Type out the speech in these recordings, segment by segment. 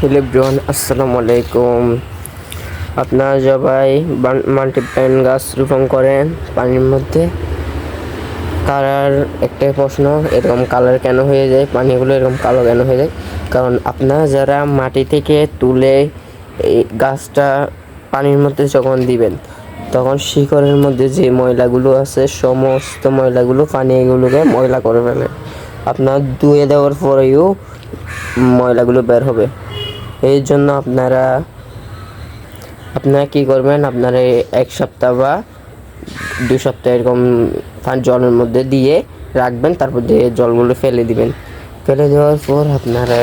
Hello ব্রন আসসালামু আলাইকুম আপনারা সবাই মাল্টিপ্ল্যান গাছ রোপণ করেন পানির মধ্যে। কালার একটাই প্রশ্ন, এরকম কালার কেন হয়ে যায়? পানিগুলো এরকম কালো কেন হয়ে যায়? কারণ আপনারা যারা মাটি থেকে তুলে এই গাছটা পানির মধ্যে যখন দিবেন, তখন শিকড়ের মধ্যে যে ময়লাগুলো আছে, সমস্ত ময়লাগুলো পানি এগুলোকে ময়লা করে ফেলে। আপনার ধুয়ে দেওয়ার পরেও ময়লাগুলো বের হবে। এই জন্য আপনারা আপনারা কি করবেন? আপনারা এক সপ্তাহ বা দু সপ্তাহ এরকম জলের মধ্যে দিয়ে রাখবেন, তারপর দিয়ে জলগুলো ফেলে দিবেন। ফেলে দেওয়ার পর আপনারা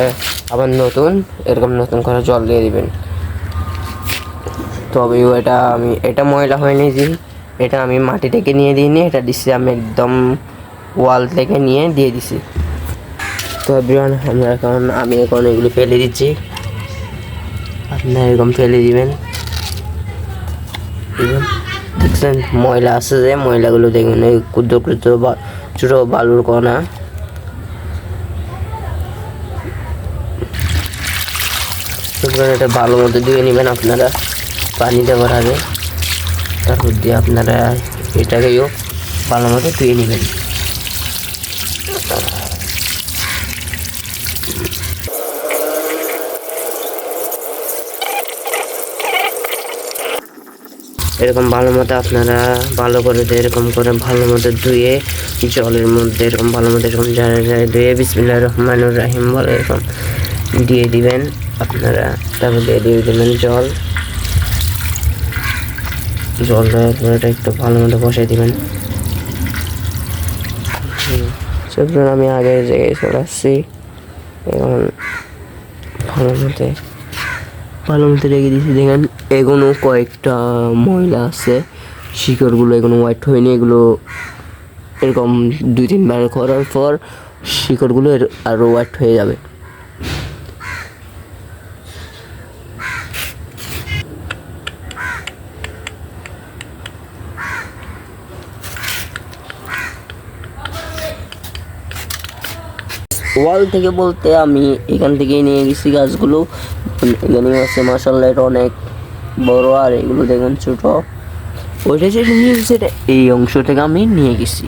আবার নতুন, এরকম নতুন করে জল দিয়ে দিবেন। তবেও এটা আমি, এটা ময়লা হয়নি যে, এটা আমি মাটি থেকে নিয়ে দিইনি, এটা দিচ্ছি আমি একদম ওয়াল থেকে নিয়ে দিয়ে দিছি। তো আমরা এখন আমি এখন এগুলো ফেলে দিচ্ছি। আপনারা এরকম ফেলে দিবেন। দেখছেন, ময়লা আছে যে, ময়লাগুলো দেখবেন, এই ক্ষুদ্র ক্ষুদ্র বা, ছোটো বালুর কণা। এটা ভালো মতো ধুয়ে নেবেন আপনারা, পানি দেওয়ার আগে। তারপর দিয়ে আপনারা এটাকেও ভালো মতো ধুয়ে নেবেন। এরকম ভালো মতো আপনারা ভালো করে দিয়ে এরকম করে ভালো মতো ধুয়ে জলের মধ্যে এরকম ভালো মতো এরকম জায়গায় জায়গায় ধুয়ে বিসমিল্লাহ রহমানুর রাহিম বলে এরকম দিয়ে দিবেন আপনারা। তারপর দিয়ে দিয়ে দেবেন জল। জল দেওয়ার পরে একটু ভালো মতো বসাই দিবেন। আমি আগে জায়গায় চলে আসছি। এখন ভালো মতো ভালো মতো রেখে দিয়েছি। দেখেন এগুলো কয়েকটা ময়লা আছে। শিকড়গুলো এগুলো হোয়াইট হয়নি। এগুলো এরকম দুই তিনবার করার পর শিকড়গুলো এর আরও হোয়াইট হয়ে যাবে। ওয়াল থেকে বলতে আমি এখান থেকেই নিয়ে গেছি গাছগুলো। এখানে আছে মাসাল্লাহ এটা অনেক বড় আর এগুলো দেখুন ছোট। ওইটা যেটা নিয়ে গেছি এটা এই অংশ থেকে আমি নিয়ে গেছি।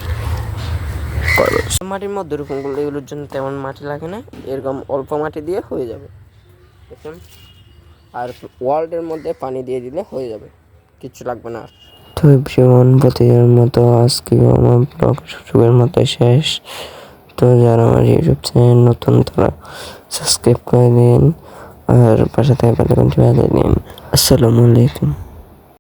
মাটির মধ্যে রোপণ করলে এগুলোর জন্য তেমন মাটি লাগে না এরকম অল্প মাটি দিয়ে হয়ে যাবে। দেখুন আর ওয়ার্ল্ডের মধ্যে পানি দিয়ে দিলে হয়ে যাবে কিচ্ছু লাগবে না আর। তো জীবন প্রতিদিনের মতো আজকে আমার ব্লগ শুরুর মতো শেষ। তো যারা আমার ইউটিউব চ্যানেল নতুন তারা সাবস্ক্রাইব করে দিন। আর পাশে থাকা বেল আইকনটি বাজিয়ে নিন আসসালামু আলাইকুম।